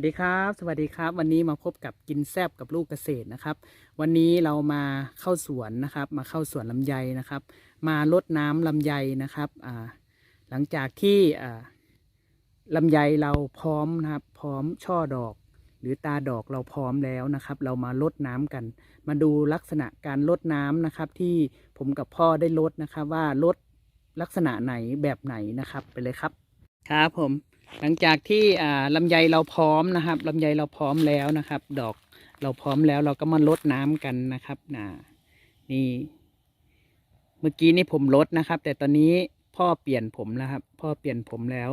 วัสดีครับ สวัสดีครับ วันนี้มาพบกับกินแซบกับลูกเกษตรนะครับ วันนี้เรามาเข้าสวนนะครับ มาเข้าสวนลำไยนะครับ มาลดน้ำลำไยนะครับหลังจากที่อ่าลำไยเราพร้อมนะครับ พร้อมช่อดอก หรือตาดอกเราพร้อมแล้วนะครับ เรามาลดน้ำกัน มาดูลักษณะการลดน้ำนะครับ ที่ผมกับพ่อได้ลดนะครับ ว่าลดลักษณะไหนแบบไหนนะครับไปเลยครับ ครับผม หลังจากที่อ่าลำไยเราพร้อมนะครับลำไยเราพร้อมแล้วนะครับ ดอกเราพร้อมแล้วเราก็มาลดน้ำกันนะครับนะนี่ เมื่อกี้นี่ผมลดนะครับ แต่ตอนนี้พ่อเปลี่ยนผมแล้วครับ พ่อเปลี่ยนผมแล้ว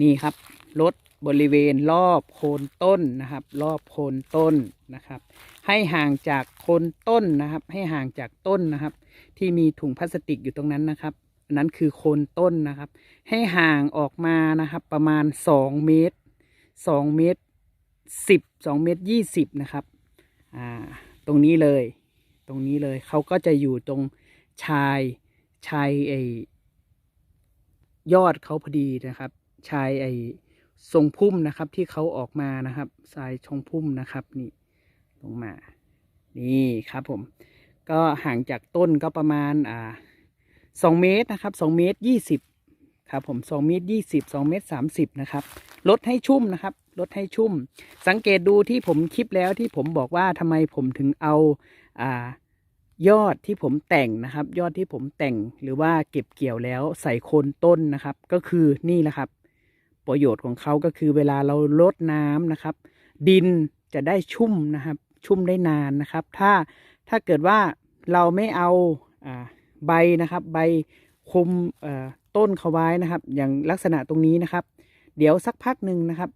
นี่ครับลดบริเวณรอบโคนต้นนะครับ รอบโคนต้นนะครับ ให้ห่างจากโคนต้นนะครับ ให้ห่างจากต้นนะครับ ที่มีถุงพลาสติกอยู่ตรงนั้นนะครับ นั้นคือโคนต้นนะครับ ให้ห่างออกมานะครับ ประมาณสองเมตรสองเมตรสิบสองเมตรยี่สิบนะครับอ่าตรงนี้เลย ตรงนี้เลยเขาก็จะอยู่ตรงชายชายไอยอดเขาพอดีนะครับ ชายไอทรงพุ่มนะครับที่เขาออกมานะครับชายชงพุ่มนะครับนี่ลงมา นี่ครับผม ก็ห่างจากต้นก็ประมาณอ่า สองเมตรนะครับสองเมตรยี่สิบครับผม2เมตร20 2เมตร30นะครับลดให้ชุ่มนะครับลดให้ชุ่ม สังเกตดูที่ผมคลิปแล้วที่ผมบอกว่าทำไมผมถึงเอาอ่ายอดที่ผมแต่งนะครับ ยอดที่ผมแต่งหรือว่าเก็บเกี่ยวแล้วใส่โคนต้นนะครับ ก็คือนี่แหละครับ ประโยชน์ของเขาก็คือเวลาเราลดน้ำนะครับ ดินจะได้ชุ่มนะครับ ชุ่มได้นานนะครับ ถ้าถ้าเกิดว่าเราไม่เอาอ่า ใบนะครับ ใบคุมต้นเขาไว้นะครับ อย่างลักษณะตรงนี้นะครับ เดี๋ยวสักพักหนึ่งนะครับ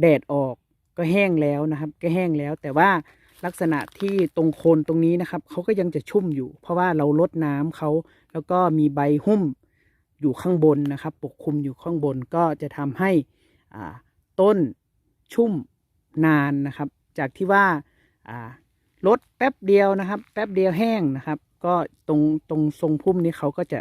แดดออกก็แห้งแล้วนะครับ ก็แห้งแล้ว แต่ว่าลักษณะที่ตรงโคนตรงนี้นะครับเขาก็ยังจะชุ่มอยู่ เพราะว่าเราลดน้ำเขาแล้วก็มีใบหุ้มอยู่ข้างบนนะครับ ปกคลุมอยู่ข้างบนก็จะทำให้ต้นชุ่มนานนะครับ จากที่ว่าลดแป๊บเดียวนะครับ แป๊บเดียวแห้งนะครับ ก็ตรงตรงทรงพุ่มนี้เขาก็จะ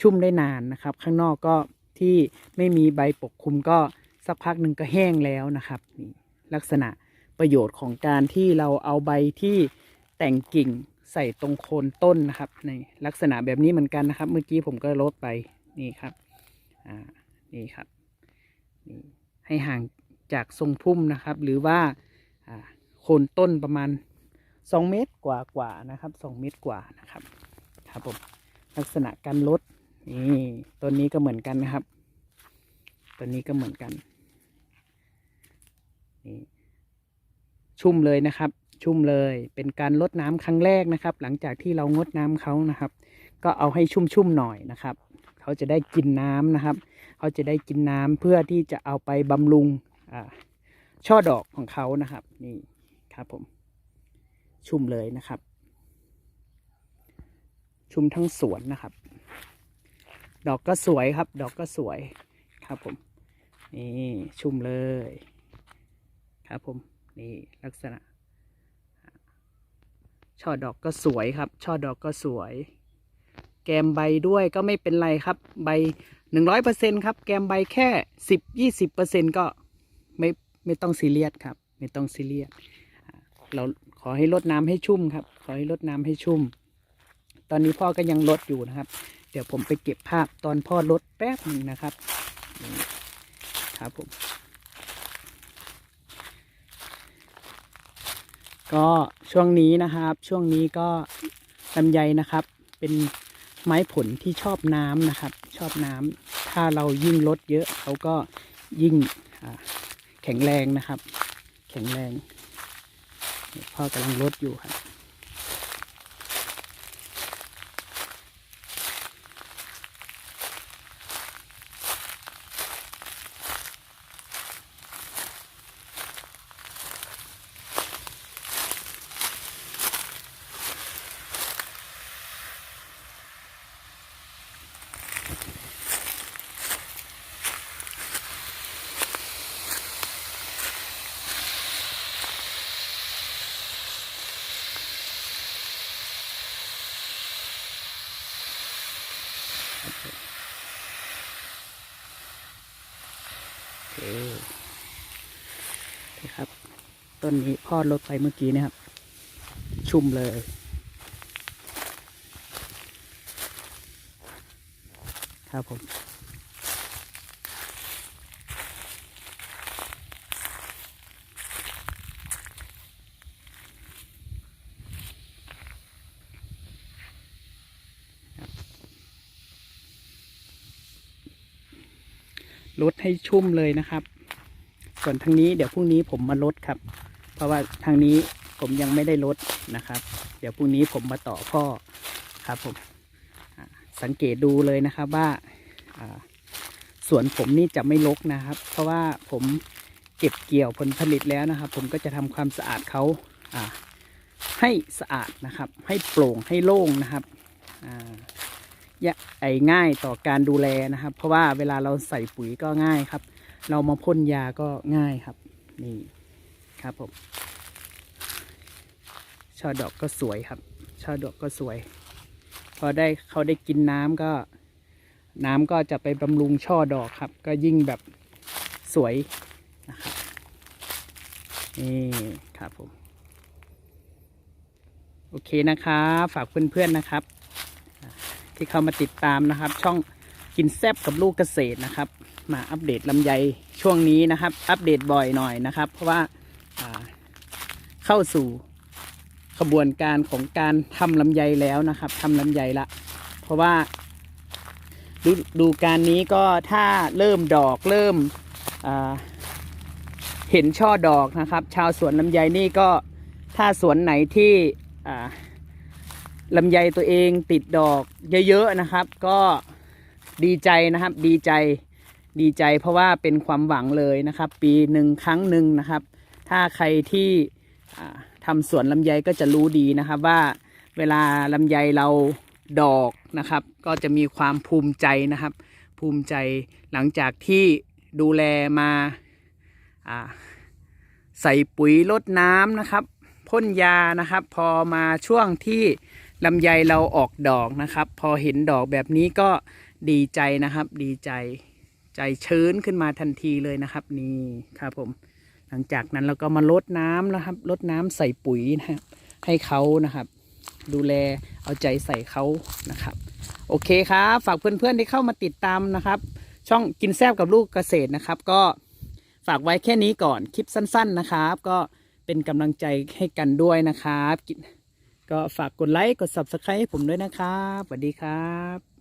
ชุ่มได้นานนะครับ ข้างนอกก็ที่ไม่มีใบปกคลุมก็สักพักหนึ่งก็แห้งแล้วนะครับนี่ลักษณะประโยชน์ของการที่เราเอาใบที่แต่งกิ่งใส่ตรงโคนต้นนะครับในลักษณะแบบนี้เหมือนกันนะครับ เมื่อกี้ผมก็ลดไปนี่ครับอ่านี่ครับนี่ให้ห่างจากทรงพุ่มนะครับ หรือว่าอ่าโคนต้นประมาณ 2เมตรกว่ากว่าๆนะครับ2เมตรกว่านะครับครับผมลักษณะการลดนี่ต้นนี้ก็เหมือนกันนะครับต้นนี้ก็เหมือนกันนี่ชุ่มเลยนะครับ ชุ่มเลยเป็นการลดน้ำครั้งแรกนะครับ หลังจากที่เรางดน้ำเขานะครับ ก็เอาให้ชุ่มๆหน่อยนะครับเขาจะได้กินน้ำนะครับเขาจะได้กินน้ำเพื่อที่จะเอาไปบำรุงอ่าช่อดอกของเขานะครับ นี่ครับผม ชุ่มเลยนะครับ ชุ่มทั้งสวนนะครับ ดอกก็สวยครับ ดอกก็สวยครับผมนี่ชุ่มเลยครับผมนี่ลักษณะ ช่อดอกก็สวยครับ ช่อดอกก็สวย แกมใบด้วยก็ไม่เป็นไรครับ ใบหนึ่งร้อยเปอร์เซ็นครับ แกมใบแค่สิบยี่สิบเปอร์เซ็นก็ไม่ไม่ต้องซีเรียสครับ ไม่ต้องซีเรียสเรา อให้ลดน้ำให้ชุ่มครับ ขอให้ลดน้ำให้ชุ่ม ตอนนี้พ่อก็ยังลดอยู่นะครับ เดี๋ยวผมไปเก็บภาพตอนพ่อลดแป๊บหนึ่งนะครับ ครับผม ก็ช่วงนี้นะครับ ช่วงนี้ก็ลำไยนะครับ เป็นไม้ผลที่ชอบน้ำนะครับ ชอบน้ำถ้าเรายิ่งลดเยอะเขาก็ยิ่งแข็งแรงนะครับ แข็งแรง พ่อกำลังลดอยู่ครับ โอเคครับต้นนี้พ่อลดไปเมื่อกี้นะครับ ชุ่มเลยครับผม ลดให้ชุ่มเลยนะครับ ส่วนทางนี้เดี๋ยวพรุ่งนี้ผมมาลดครับ เพราะว่าทางนี้ผมยังไม่ได้ลดนะครับ เดี๋ยวพรุ่งนี้ผมมาต่อข้อครับผมสังเกตดูเลยนะครับว่าสวนผมนี่จะไม่ลกนะครับ เพราะว่าผมเก็บเกี่ยวผลผลิตแล้วนะครับ ผมก็จะทำความสะอาดเขาให้สะอาดนะครับ ให้โปร่งให้โล่งนะครับ ไอง่ายต่อการดูแลนะครับ เพราะว่าเวลาเราใส่ปุ๋ยก็ง่ายครับ เรามาพ่นยาก็ง่ายครับ นี่ครับผมช่อดอกก็สวยครับช่อดอกก็สวย พอได้เขาได้กินน้ำก็ น้ำก็จะไปบำรุงช่อดอกครับ ก็ยิ่งแบบสวยนะครับนี่ครับผม โอเคนะครับ ฝากเพื่อนๆนะครับ ที่เข้ามาติดตามนะครับ ช่องกินแซบกับลูกเกษตรนะครับ มาอัปเดตลำไยช่วงนี้นะครับ อัปเดตบ่อยหน่อยนะครับ เพราะว่าาเข้าสู่ขบวนการของการทำลำไยแล้วนะครับทำลำไยละ เพราะว่าดูดูการนี้ก็ถ้าเริ่มดอกเริ่มเห็นช่อดอกนะครับ ชาวสวนลำไยนี่ก็ถ้าสวนไหนที่ ลำไยตัวเองติดดอกเยอะๆนะครับ ก็ดีใจนะครับ ดีใจดีใจเพราะว่าเป็นความหวังเลยนะครับ ปีหนึ่งครั้งหนึ่งนะครับ ถ้าใครที่ทำสวนลำไยก็จะรู้ดีนะครับว่าเวลาลำไยเราดอกนะครับ ก็จะมีความภูมิใจนะครับ ภูมิใจหลังจากที่ดูแลมาใส่ปุ๋ยลดน้ำนะครับ พ่นยานะครับ พอมาช่วงที่ ลำไยเราออกดอกนะครับ พอเห็นดอกแบบนี้ก็ดีใจนะครับ ดีใจใจชื้นขึ้นมาทันทีเลยนะครับ นี่ครับผม หลังจากนั้นเราก็มาลดน้ำนะครับลดน้ำใส่ปุ๋ยนะครับให้เขานะครับ ดูแลเอาใจใส่เขานะครับ โอเคครับ ฝากเพื่อนๆที่เข้ามาติดตามนะครับ ช่องกินแซบกับลูกเกษตรนะครับ ก็ฝากไว้แค่นี้ก่อนคลิปสั้น ๆนะครับ ก็เป็นกำลังใจให้กันด้วยนะครับ ก็ฝากกดไลค์กด subscribe ให้ผมด้วยนะครับสวัสดีครับ